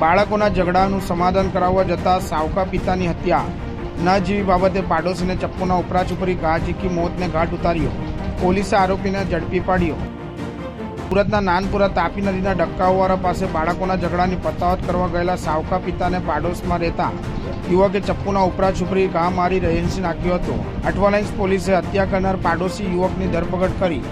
બાળકોના ઝઘડાનું સમાધાન કરાવવા જતા સાવકા પિતાની હત્યા. ન જેવી બાબતે પાડોશીને ચપ્પુના ઉપરાચુપરી ઘા ઝીકી મોતને ઘાટ ઉતાર્યો. પોલીસે આરોપીને ઝડપી પાડ્યો. સુરતના નાનપુરા તાપી નદીના ડક્કાઓવાળા પાસે બાળકોના ઝઘડાની પતાવત કરવા ગયેલા સાવકા પિતાને પાડોશમાં રહેતા યુવકે ચપ્પુના ઉપરા છુપરી ઘા મારી રહેનસી નાખ્યો હતો. અઠવાલાઇન્સ પોલીસે હત્યા કરનાર પાડોશી યુવકની ધરપકડ કરી